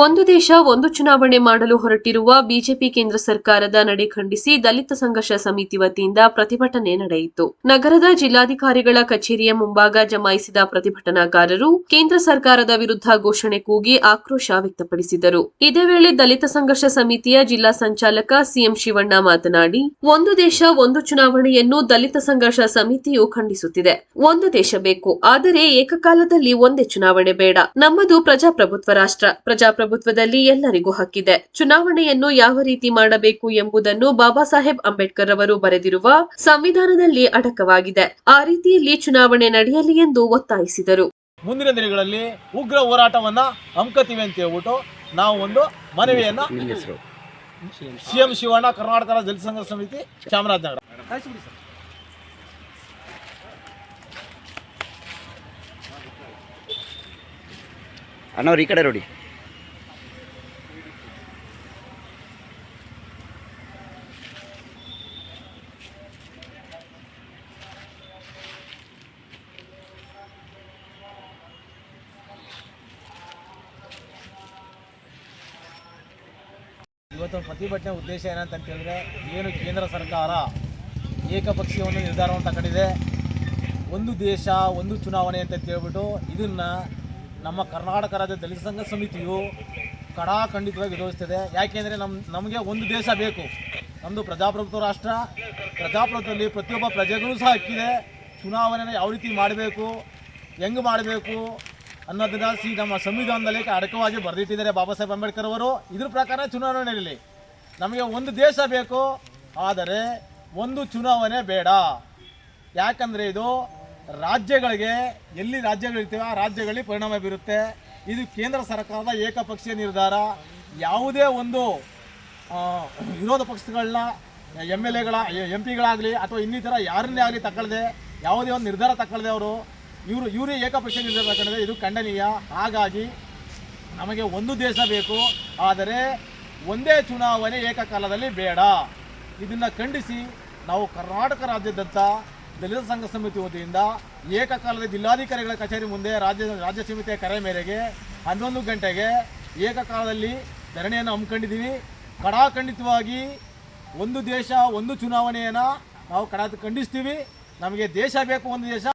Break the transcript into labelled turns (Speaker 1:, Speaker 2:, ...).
Speaker 1: ಒಂದು ದೇಶ, ಒಂದು ಚುನಾವಣೆ ಮಾಡಲು ಹೊರಟಿರುವ ಬಿಜೆಪಿ ಕೇಂದ್ರ ಸರ್ಕಾರದ ನಡೆ ಖಂಡಿಸಿ ದಲಿತ ಸಂಘರ್ಷ ಸಮಿತಿ ವತಿಯಿಂದ ಪ್ರತಿಭಟನೆ ನಡೆಯಿತು. ನಗರದ ಜಿಲ್ಲಾಧಿಕಾರಿಗಳ ಕಚೇರಿಯ ಮುಂಭಾಗ ಜಮಾಯಿಸಿದ ಪ್ರತಿಭಟನಾಕಾರರು ಕೇಂದ್ರ ಸರ್ಕಾರದ ವಿರುದ್ಧ ಘೋಷಣೆ ಕೂಗಿ ಆಕ್ರೋಶ ವ್ಯಕ್ತಪಡಿಸಿದರು. ಇದೇ ವೇಳೆ ದಲಿತ ಸಂಘರ್ಷ ಸಮಿತಿಯ ಜಿಲ್ಲಾ ಸಂಚಾಲಕ ಸಿಎಂ ಶಿವಣ್ಣ ಮಾತನಾಡಿ, ಒಂದು ದೇಶ, ಒಂದು ಚುನಾವಣೆಯನ್ನು ದಲಿತ ಸಂಘರ್ಷ ಸಮಿತಿಯು ಖಂಡಿಸುತ್ತಿದೆ. ಒಂದು ದೇಶ ಬೇಕು, ಆದರೆ ಏಕಕಾಲದಲ್ಲಿ ಒಂದೇ ಚುನಾವಣೆ ಬೇಡ. ನಮ್ಮದು ಪ್ರಜಾಪ್ರಭುತ್ವ ರಾಷ್ಟ್ರ. ಪ್ರಜಾಪ್ರಭುತ್ವದಲ್ಲಿ ಎಲ್ಲರಿಗೂ ಹಕ್ಕಿದೆ. ಚುನಾವಣೆಯನ್ನು ಯಾವ ರೀತಿ ಮಾಡಬೇಕು ಎಂಬುದನ್ನು ಬಾಬಾ ಸಾಹೇಬ್ ಅಂಬೇಡ್ಕರ್ ಅವರು ಬರೆದಿರುವ ಸಂವಿಧಾನದಲ್ಲಿ ಅಡಕವಾಗಿದೆ. ಆ ರೀತಿಯಲ್ಲಿ ಚುನಾವಣೆ ನಡೆಯಲಿ ಎಂದು ಒತ್ತಾಯಿಸಿದರು.
Speaker 2: ಮುಂದಿನ ದಿನಗಳಲ್ಲಿ ಉಗ್ರ ಹೋರಾಟವನ್ನ ಹಮ್ಕತೀವಿ ಅಂತ ಹೇಳ್ಬಿಟ್ಟು ನಾವು ಒಂದು ಮನವಿಯನ್ನ ಸಿಎಂ ಶಿವಣ್ಣ ಕರ್ನಾಟಕ ಸಂಘರ್ಷ ಸಮಿತಿ ಚಾಮರಾಜನಗರ.
Speaker 3: ಅಣ್ಣವ್ರು ಈ ಕಡೆ ನೋಡಿ.
Speaker 2: ಇವತ್ತು ಪ್ರತಿಭಟನೆ ಉದ್ದೇಶ ಏನಂತ ಹೇಳಿದ್ರೆ, ಏನು ಕೇಂದ್ರ ಸರ್ಕಾರ ಏಕಪಕ್ಷೀಯ ಒಂದು ನಿರ್ಧಾರವನ್ನು ತಗೊಂಡಿದೆ. ಒಂದು ದೇಶ, ಒಂದು ಚುನಾವಣೆ ಅಂತ ಹೇಳ್ಬಿಟ್ಟು ಇದನ್ನ ನಮ್ಮ ಕರ್ನಾಟಕ ರಾಜ್ಯ ದಲಿತ ಸಂಘ ಸಮಿತಿಯು ಕಡಾಖಂಡಿತವಾಗಿ ವಿರೋಧಿಸ್ತದೆ. ಯಾಕೆಂದರೆ ನಮ್ಮ ನಮಗೆ ಒಂದು ದೇಶ ಬೇಕು. ನಮ್ಮದು ಪ್ರಜಾಪ್ರಭುತ್ವ ರಾಷ್ಟ್ರ. ಪ್ರಜಾಪ್ರಭುತ್ವದಲ್ಲಿ ಪ್ರತಿಯೊಬ್ಬ ಪ್ರಜೆಗಳು ಸಹ ಹಕ್ಕಿದೆ. ಚುನಾವಣೆನ ಯಾವ ರೀತಿ ಮಾಡಬೇಕು, ಹೆಂಗೆ ಮಾಡಬೇಕು ಅನ್ನೋದನ್ನ ಸಿ ನಮ್ಮ ಸಂವಿಧಾನದಲ್ಲಿ ಅಡಕವಾಗಿ ಬರೆದಿಟ್ಟಿದ್ದಾರೆ ಬಾಬಾ ಸಾಹೇಬ್ ಅಂಬೇಡ್ಕರ್ ಅವರು. ಇದ್ರ ಪ್ರಕಾರ ಚುನಾವಣೆ ನಡೀಲಿ. ನಮಗೆ ಒಂದು ದೇಶ ಬೇಕು, ಆದರೆ ಒಂದು ಚುನಾವಣೆ ಬೇಡ. ಯಾಕಂದರೆ ಇದು ರಾಜ್ಯಗಳಿಗೆ, ಎಲ್ಲಿ ರಾಜ್ಯಗಳಿರ್ತೀವೋ ಆ ರಾಜ್ಯಗಳಲ್ಲಿ ಪರಿಣಾಮ ಬೀರುತ್ತೆ. ಇದು ಕೇಂದ್ರ ಸರ್ಕಾರದ ಏಕಪಕ್ಷೀಯ ನಿರ್ಧಾರ. ಯಾವುದೇ ಒಂದು ವಿರೋಧ ಪಕ್ಷಗಳನ್ನ ಎಂ ಎಲ್ ಎಗಳ, ಎಂ ಪಿಗಳಾಗಲಿ ಅಥವಾ ಇನ್ನಿತರ ಯಾರನ್ನೇ ಆಗಲಿ ತಗೊಳ್ಳದೆ ಯಾವುದೇ ಒಂದು ನಿರ್ಧಾರ ತಗೊಳ್ಳದೆ ಅವರು ಇವರು, ಇವರೇ ಏಕಪಕ್ಷ ನಿರ್ಧಾರ ತಗೊಂಡಿದೆ ಇದು ಖಂಡನೀಯ. ಹಾಗಾಗಿ ನಮಗೆ ಒಂದು ದೇಶ ಬೇಕು. ಆದರೆ ಒಂದೇ ಚುನಾವಣೆ ಏಕಕಾಲದಲ್ಲಿ ಬೇಡ. ಇದನ್ನು ಖಂಡಿಸಿ ನಾವು ಕರ್ನಾಟಕ ರಾಜ್ಯಾದ್ಯಂತ ದಲಿತ ಸಂಘ ಸಮಿತಿ ವತಿಯಿಂದ ಏಕಕಾಲದ ಜಿಲ್ಲಾಧಿಕಾರಿಗಳ ಕಚೇರಿ ಮುಂದೆ ರಾಜ್ಯ ರಾಜ್ಯ ಸಮಿತಿಯ ಕರೆ ಮೇರೆಗೆ ಹನ್ನೊಂದು ಗಂಟೆಗೆ ಏಕಕಾಲದಲ್ಲಿ ಧರಣಿಯನ್ನು ಹಮ್ಮಿಕೊಂಡಿದ್ದೀವಿ. ಕಡಾಖಂಡಿತವಾಗಿ ಒಂದು ದೇಶ, ಒಂದು ಚುನಾವಣೆಯನ್ನು ನಾವು ಕಡ ಖಂಡಿಸ್ತೀವಿ. ನಮಗೆ ದೇಶ ಬೇಕು ಒಂದು ದೇಶ.